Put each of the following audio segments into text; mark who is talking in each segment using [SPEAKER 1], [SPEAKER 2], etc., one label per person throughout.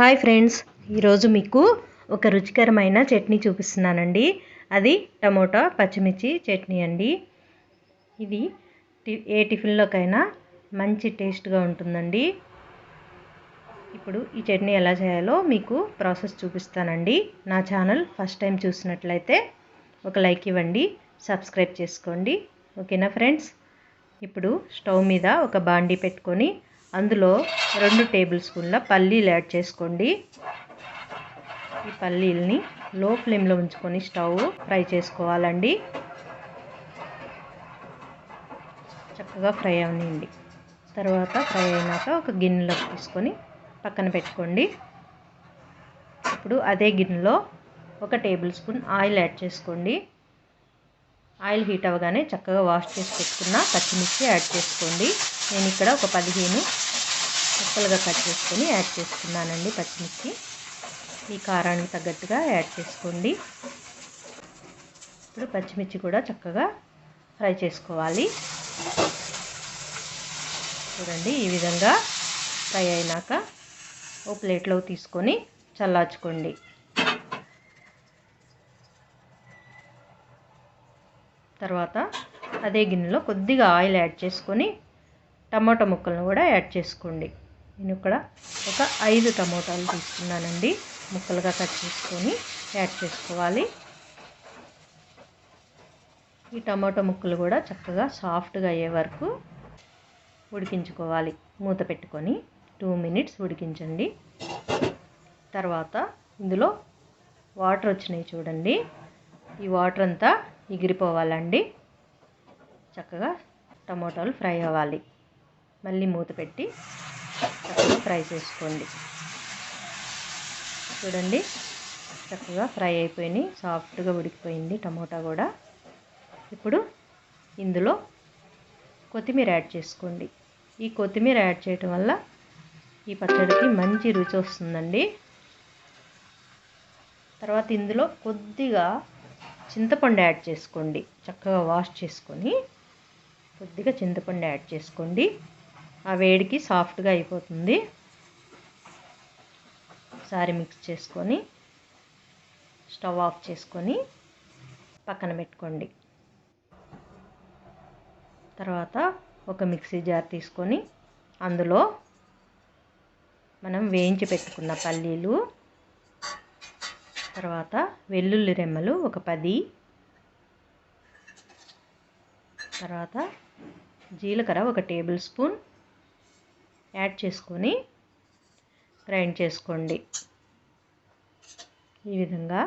[SPEAKER 1] Hi friends ఈరోజు మీకు ఒక రుచికరమైన చట్నీ చూపిస్తున్నానండి. అది టమోటా పచ్చిమిర్చి చట్నీ అండి. ఇది టి- ఏ టిఫిన్లోకైనా మంచి టేస్ట్గా ఉంటుందండి. ఇప్పుడు ఈ చట్నీ ఎలా చేయాలో మీకు ప్రాసెస్ చూపిస్తానండి. నా ఛానల్ ఫస్ట్ టైం చూసినట్లయితే ఒక లైక్ ఇవ్వండి సబ్స్క్రైబ్ చేసుకోండి. ఓకేనా ఫ్రెండ్స్? ఇప్పుడు స్టవ్ మీద ఒక బాండీ పెట్టుకొని అందులో రెండు టేబుల్ స్పూన్ల పల్లీలు యాడ్ చేసుకోండి. ఈ పల్లీలని లో ఫ్లేమ్లో ఉంచుకొని స్టవ్ ఫ్రై చేసుకోవాలండి. చక్కగా ఫ్రై అవనియండి. తర్వాత ఫ్రై అయినాక ఒక గిన్నెలోకి తీసుకొని పక్కన పెట్టుకోండి. ఇప్పుడు అదే గిన్నెలో ఒక టేబుల్ స్పూన్ ఆయిల్ యాడ్ చేసుకోండి. ఆయిల్ హీట్ అవ్వగానే చక్కగా వాష్ చేసి పెట్టుకున్న పచ్చిమిర్చి యాడ్ చేసుకోండి. నేను ఇక్కడ ఒక పదిహేను ముక్కలుగా కట్ చేసుకొని యాడ్ చేసుకున్నానండి పచ్చిమిర్చి. మీ కారానికి తగ్గట్టుగా యాడ్ చేసుకోండి. ఇప్పుడు పచ్చిమిర్చి కూడా చక్కగా ఫ్రై చేసుకోవాలి. చూడండి ఈ విధంగా ఫ్రై అయినాక ఓ ప్లేట్లో తీసుకొని చల్లార్చుకోండి. తర్వాత అదే గిన్నెలో కొద్దిగా ఆయిల్ యాడ్ చేసుకొని టమోటా ముక్కలను కూడా యాడ్ చేసుకోండి. నేను ఇక్కడ ఒక ఐదు టమోటాలు తీసుకున్నానండి. ముక్కలుగా కట్ చేసుకొని యాడ్ చేసుకోవాలి. ఈ టమాటో ముక్కలు కూడా చక్కగా సాఫ్ట్గా అయ్యే వరకు ఉడికించుకోవాలి. మూత పెట్టుకొని టూ మినిట్స్ ఉడికించండి. తర్వాత ఇందులో వాటర్ వచ్చినాయి చూడండి. ఈ వాటర్ అంతా ఎగిరిపోవాలండి. చక్కగా టమోటాలు ఫ్రై అవ్వాలి. మళ్ళీ మూత పెట్టి చక్కగా ఫ్రై చేసుకోండి. చూడండి చక్కగా ఫ్రై అయిపోయినాయి సాఫ్ట్గా ఉడికిపోయింది టమోటా కూడా. ఇప్పుడు ఇందులో కొత్తిమీర యాడ్ చేసుకోండి. ఈ కొత్తిమీర యాడ్ చేయటం వల్ల ఈ పచ్చడికి మంచి రుచి వస్తుందండి. తర్వాత ఇందులో కొద్దిగా చింతపండు యాడ్ చేసుకోండి. చక్కగా వాష్ చేసుకొని కొద్దిగా చింతపండు యాడ్ చేసుకోండి. ఆ వేడికి సాఫ్ట్గా అయిపోతుంది. ఒకసారి మిక్స్ చేసుకొని స్టవ్ ఆఫ్ చేసుకొని పక్కన పెట్టుకోండి. తర్వాత ఒక మిక్సీ జార్ తీసుకొని అందులో మనం వేయించి పెట్టుకున్న పల్లీలు తర్వాత వెల్లుల్లి రెమ్మలు ఒక పది తర్వాత జీలకర్ర ఒక టేబుల్ స్పూన్ యాడ్ చేసుకొని గ్రైండ్ చేసుకోండి. ఈ విధంగా.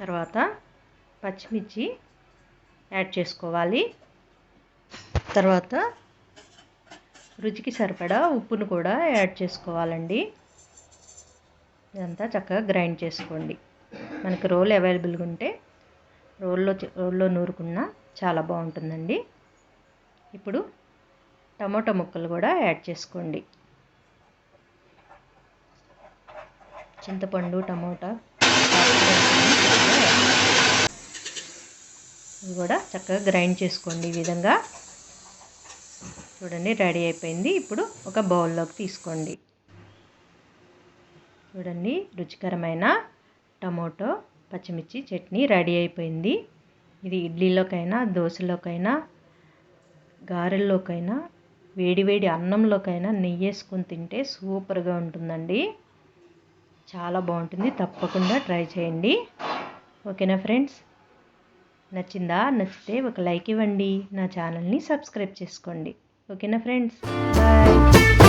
[SPEAKER 1] తర్వాత పచ్చిమిర్చి యాడ్ చేసుకోవాలి. తర్వాత రుచికి సరిపడా ఉప్పును కూడా యాడ్ చేసుకోవాలండి. ఇదంతా చక్కగా గ్రైండ్ చేసుకోండి. మనకి రోల్ అవైలబుల్గా ఉంటే రోల్లో రోల్లో నూరుకున్న చాలా బాగుంటుందండి. ఇప్పుడు టమాటో ముక్కలు కూడా యాడ్ చేసుకోండి. చింతపండు టమోటా ఇవి కూడా చక్కగా గ్రైండ్ చేసుకోండి ఈ విధంగా. చూడండి రెడీ అయిపోయింది. ఇప్పుడు ఒక బౌల్లోకి తీసుకోండి. చూడండి రుచికరమైన టమోటో పచ్చిమిర్చి చట్నీ రెడీ అయిపోయింది. ఇది ఇడ్లీలోకైనా దోశలోకైనా గారెల్లోకైనా వేడివేడి అన్నంలోకైనా నెయ్యి వేసుకొని తింటే సూపర్గా ఉంటుందండి. చాలా బాగుంటుంది. తప్పకుండా ట్రై చేయండి. ఓకేనా ఫ్రెండ్స్? నచ్చిందా? నచ్చితే ఒక లైక్ ఇవ్వండి. నా ఛానల్ని సబ్స్క్రైబ్ చేసుకోండి. ఓకేనా ఫ్రెండ్స్? బాయ్